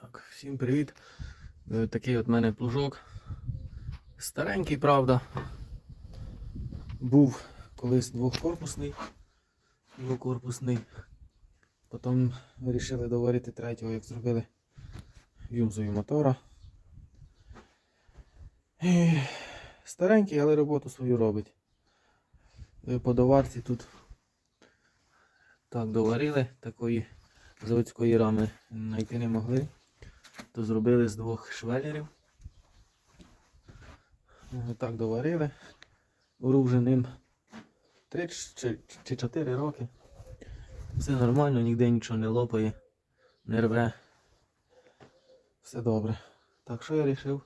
Так, всім привіт. Е, Такий от мене плужок. Старенький, правда. Був колись двохкорпусний. Двокорпусний. Потім вирішили доварити третього, як зробили юмзою мотора. І Старенький, але роботу свою робить. Е, По доварці тут так доварили, такої заводської рами знайти не могли. То зробили з двох швелерів. Е, Так доварили. Уру вже ним 3 чи, чи 4 роки. Все нормально, ніде нічого не лопає, не рве. Все добре. Так, що я вирішив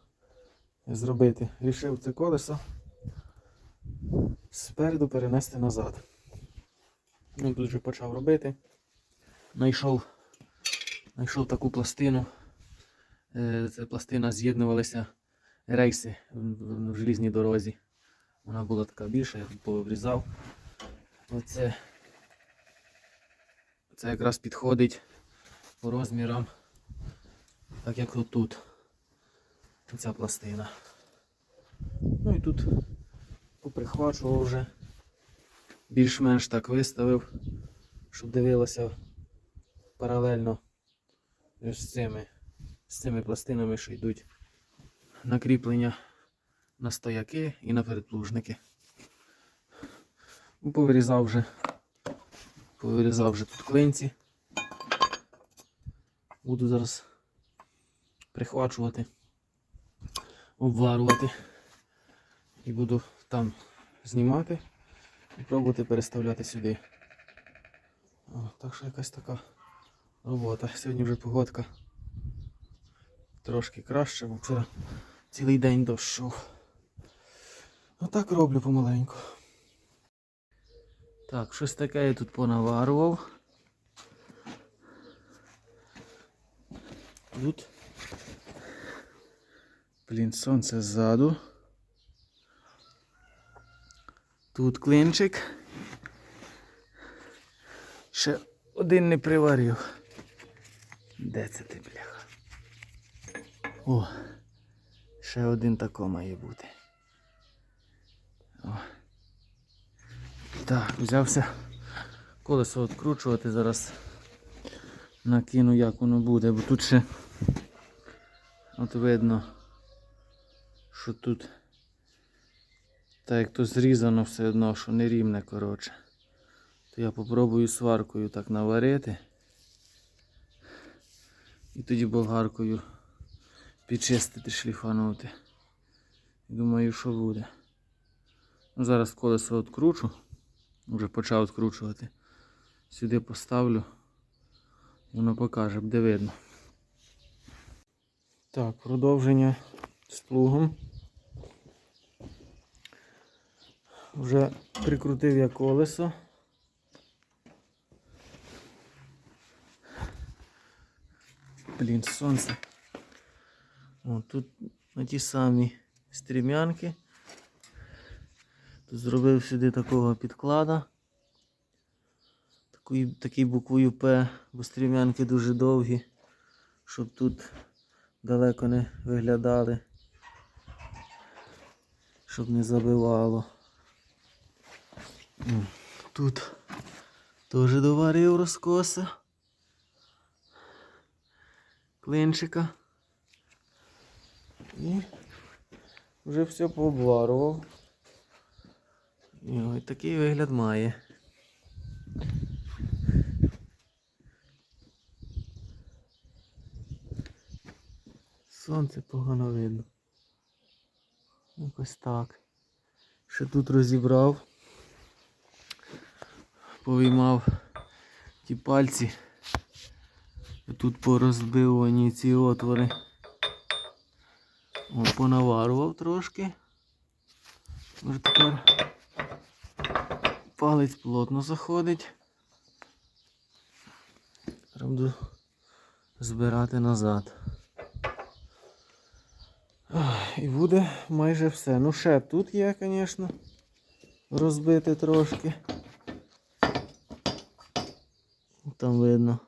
зробити? Рішив це колесо спереду перенести назад. Ну, тут вже почав робити. Найшов, знайшов таку пластину. Е, пластина з'єднувалися рейси в, желізній дорозі. Вона була така більша, я тут поврізав. Оце, це якраз підходить по розмірам, так як отут. Ця пластина. Ну і тут поприхвачував вже. Більш-менш так виставив, щоб дивилося паралельно з цими, з цими пластинами, що йдуть накріплення на стояки і на передплужники. Повирізав вже, повирізав вже тут клинці. Буду зараз прихвачувати, обварувати і буду там знімати і пробувати переставляти сюди. О, так що якась така робота. Сьогодні вже погодка трошки краще, бо вчора цілий день дощов. Отак роблю помаленьку. Так, щось таке я тут понаварував. Тут. Блін, сонце ззаду. Тут клинчик. Ще один не приварив. Де це ти, бляха? О, ще один тако має бути. О. Так, взявся колесо відкручувати, зараз накину як воно буде, бо тут ще от видно, що тут так як то зрізано все одно, що не рівне, коротше. То я попробую сваркою так наварити. І тоді болгаркою підчистити, шліфанути. Думаю, що буде. Ну, зараз колесо відкручу. Вже почав відкручувати. Сюди поставлю. і Воно покаже, буде видно. Так, продовження з плугом. Вже прикрутив я колесо. Блін, сонце. О, тут на ті самі стрімянки. Тут зробив сюди такого підклада. Такий, такий буквою П, бо стрімянки дуже довгі, щоб тут далеко не виглядали, щоб не забивало. Тут теж доварив розкоса. Клинчика. І вже все пообварував. І ось такий вигляд має. Сонце погано видно. Якось так. Ще тут розібрав. Повиймав ті пальці. Тут порозбивані ці отвори. О, понаварував трошки. Може тепер палець плотно заходить. Треба буду збирати назад. І буде майже все. Ну ще тут є, звісно, розбити трошки. Там видно.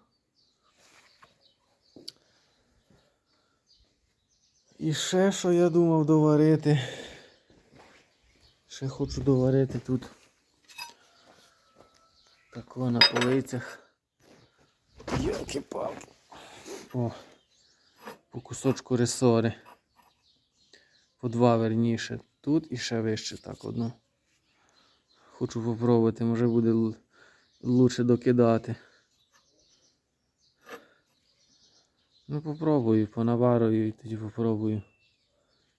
І ще що я думав доварити. Ще хочу доварити тут. Тако на полицях. Йолки-палки. О, по кусочку ресори. По два верніше. Тут і ще вище так одну. Хочу попробувати, може буде лучше докидати. Ну попробую, понаварую і тоді попробую,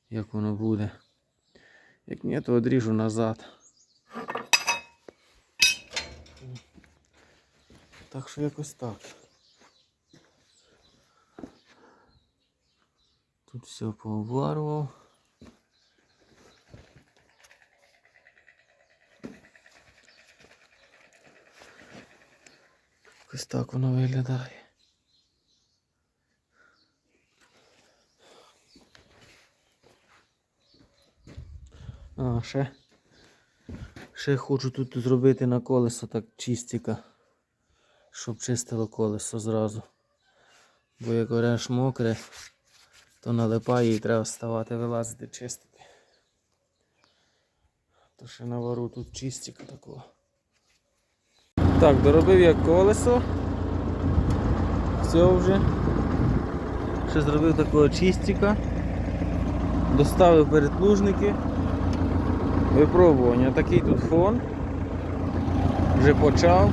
як воно буде. Як ні, то одріжу назад. Так що якось так. Тут все пообварував. Якось так воно виглядає. А, ще. Ще хочу тут зробити на колесо так чистіка, щоб чистило колесо зразу. Бо як ореш мокре, то налипає і треба вставати, вилазити, чистити. То ще навару тут чистіка такого. Так, доробив я колесо. Все вже. Ще зробив такого чистіка. Доставив передплужники. Випробування. Такий тут фон. Вже почав.